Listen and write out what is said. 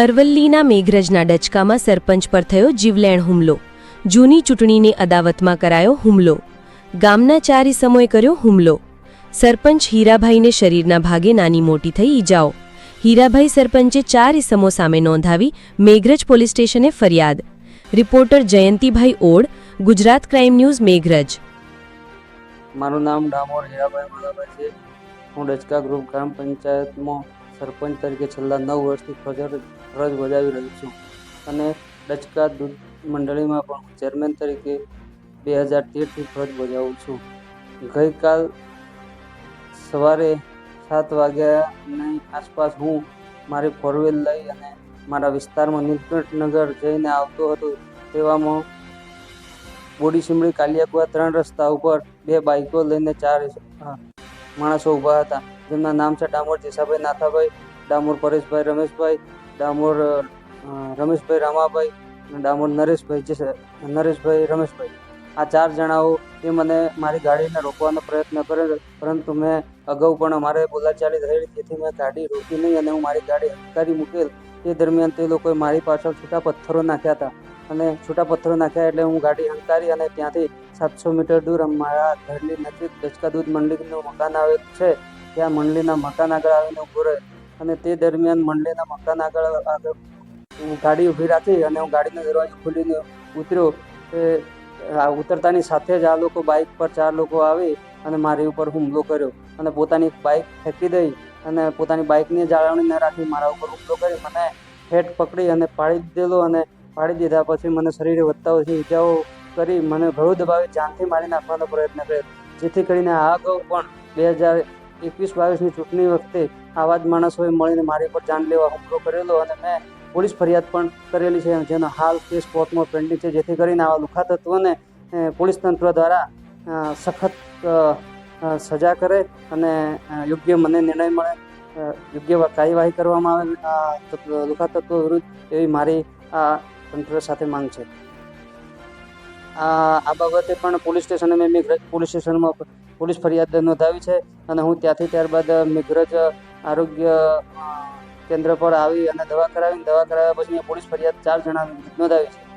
અરવલ્લીના મેઘરજના ડચકામાં સરપંચ પર થયો જીવલેણ હુમલો. જૂની ચૂંટણીની અદાવતમાં કરાયો હુમલો. ગામના ચાર ઇસમોએ કર્યો હુમલો. સરપંચ હીરાભાઈને શરીરના ભાગે નાની મોટી થઈ ઈજાઓ. હીરાભાઈ સરપંચે ચાર ઇસમો સામે નોંધાવી મેઘરજ પોલીસ સ્ટેશને ફરિયાદ. Reporter Jayantibhai Od, Gujarat crime news, Meghraj. મારું નામ ડામોર હીરાભાઈ માધાભાઈ છે. હું ડચકા ગ્રુપ ગ્રામ પંચાયતમાં સરપંચ તરીકે છેલ્લા નવ વર્ષથી ફરજ ફરજ બજાવી રહ્યો છું. અને ડચકા દૂધ મંડળીમાં પણ ચેરમેન તરીકે બે હજાર તેરથી ફરજ બજાવું છું. ગઈકાલ સવારે સાત વાગ્યાની આસપાસ હું મારી ફોર વ્હીલ લઈ અને મારા વિસ્તારમાં નીલકંઠનગર જઈને આવતો હતો તેવામાં બોડી સિમડી કાલિયાકુવા ત્રણ રસ્તા ઉપર બે બાઇકો લઈને ચાર માણસો ઊભા હતા. જેમના નામ છે ડામોર જેસાભાઈ નાથાભાઈ, ડામોર પરેશભાઈ રમેશભાઈ, ડામોર રમેશભાઈ રામાભાઈ ડામોર નરેશભાઈ જે નરેશભાઈ રમેશભાઈ. આ ચાર જણાઓ એ મને મારી ગાડીને રોકવાનો પ્રયત્ન કર્યો પરંતુ મેં અગાઉ પણ અમારે બોલાચાલી થયેલી, તેથી મેં ગાડી રોકી નહીં અને હું મારી ગાડી હંકારી મૂકેલ. તે દરમિયાન તે લોકોએ મારી પાછળ છૂટા પથ્થરો નાખ્યા હતા. અને છૂટા પથ્થરો નાખ્યા એટલે હું ગાડી હંકારી અને ત્યાંથી સાતસો મીટર દૂર મારા ઘરની નજીક દચકા દૂધ મંડળીનું મકાન આવે છે. ત્યાં મંડળીના મકાન આગળ આવીને ઊભો રહે અને તે દરમિયાન મંડળીના મકાન આગળ આગળ ગાડી ઊભી રાખી અને હું ગાડીનો દરવાજો ખોલીને ઉતર્યો તે ઉતરતાની સાથે જ આ લોકો બાઇક પર ચાર લોકો આવી અને મારી ઉપર હુમલો કર્યો અને પોતાની બાઇક ફેંકી દઈ અને પોતાની બાઇકની જાળવણી ન રાખી મારા ઉપર હુમલો કરી મને હેઠ પકડી અને પાડી દીધેલો અને પાડી દીધા. પછી મને શરીરે વધતા ઈજાઓ કરી મને ઘણું દબાવી જાનથી મારી નાખવાનો પ્રયત્ન કર્યો. જેથી કરીને આ અગાઉ પણ બે હજાર એકવીસ બાવીસની ચૂંટણી વખતે આવા જ માણસોએ મળીને મારી પર જાન લેવા હુમલો કરેલો અને મેં પોલીસ ફરિયાદ પણ કરેલી છે, જેનો હાલ કેસ કોર્ટમાં પેન્ડિંગ છે. જેથી કરીને આવા લુખા તત્વોને પોલીસ તંત્ર દ્વારા સખત સજા કરે અને યોગ્ય મને નિર્ણય મળે યોગ્ય કાર્યવાહી કરવામાં આવે લુખા તત્વો વિરુદ્ધ એવી મારી આ તંત્ર સાથે માંગ છે. આ આ બાબતે પણ પોલીસ સ્ટેશને મેં મેઘરજ પોલીસ સ્ટેશનમાં પોલીસ ફરિયાદ નોંધાવી છે અને હું ત્યાંથી ત્યારબાદ મેઘરજ આરોગ્ય કેન્દ્ર પર આવી અને દવા કરાવીને દવા કરાવ્યા પછી મેં પોલીસ ફરિયાદ ચાર જણા નોંધાવી છે.